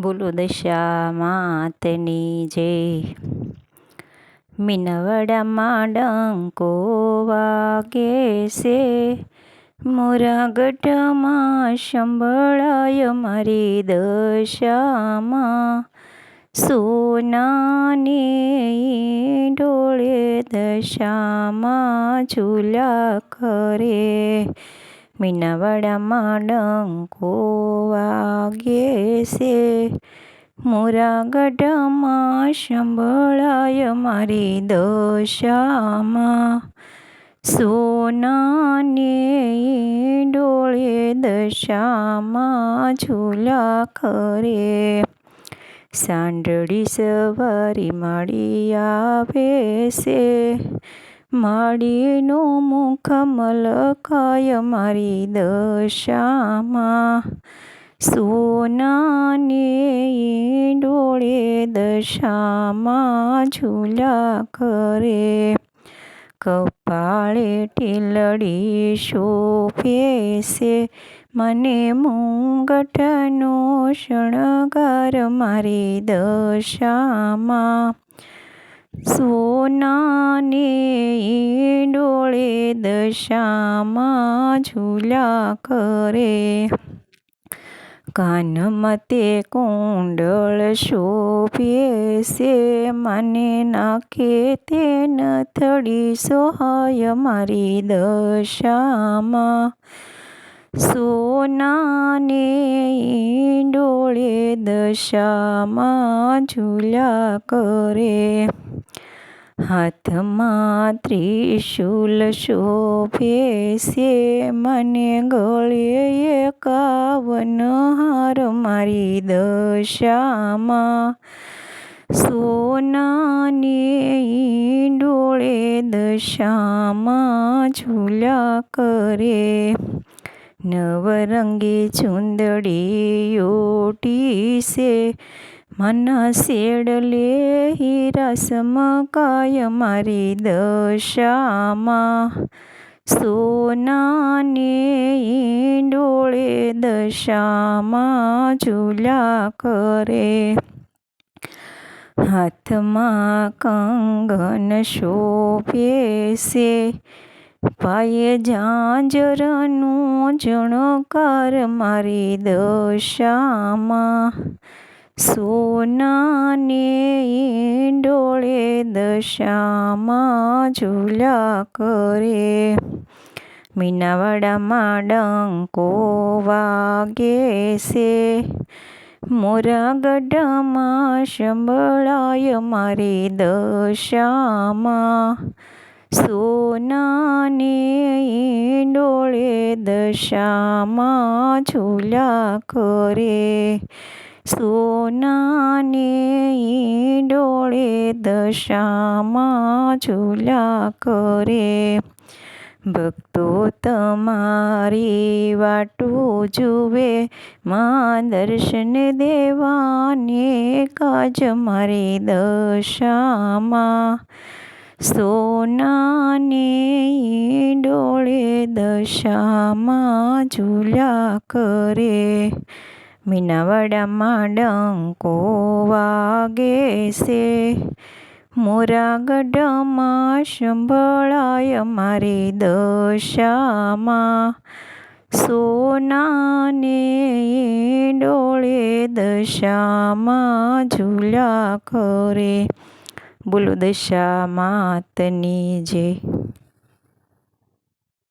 બોલો દશા માતની જય મીનવડામાં ડંકો વાગે છે. મોરા ગઢમાં સંભળાય મારી દશામાં. સોનાની ડોળે દશામાં ઝૂલા કરે. મીનાવાડામાં ડંકો વાગે છે મોરા સંભળાય મારી દશામાં સોનાને ડોળે દશામાં ઝૂલા ખરે સાંડળી સવારી મળી આવે છે માળીનું મુખ મલકાય મારી દશામાં. સોનાને ડોળે દશામાં ઝૂલા કરે. કપાળે ટીલડી શોભે છે. મને મુંગટનો શણગાર મારી દશામાં. સોનાને ડોળે દશામાં ઝૂલા કરે. કાનમાં તે કુંડળ શોભે છે, મને નાખે તે નથડી સહાય મારી દશામાં. સોનાને ડોળે દશામાં ઝૂલા કરે. હાથમાં ત્રિશુલ શોભે છે મને ગળે એકાવન હાર મારી દશામાં. સોનાની ડોળે દશામાં ઝૂલા કરે. નવરંગી ચુંદડી ઓટી છે મના શેડલે હીરા સમકાય મારી દશામાં? સોનાને ડોળે દશામાં ઝૂલા કરે. હાથમાં કંગન શોભે છે. પાયે ઝાંઝરનું જણકાર મારી દશામાં. સોનાને ડોળે દશામાં ઝૂલા કરે. મીનાવાડામાં ડંકો વાગે છે. મોરા ગઢમાં સંભળાય મારી દશામાં. સોનાને ડોળે દશામાં ઝૂલા કરે. સોનાને ડોળે દશામાં ઝૂલા કરે. ભક્તો તમારી વાટું જુએ, માં દર્શન દેવાને કાજ મારી દશામાં. સોનાને ડોળે દશામાં ઝૂલા કરે. મીનાવાડામાં ડંકો વાગે છે મોરા ગઢમાં સંભળાય મારી દશામાં સોનાને ડોળે દશામાં ઝૂલા કરે બોલો દશા માતની જય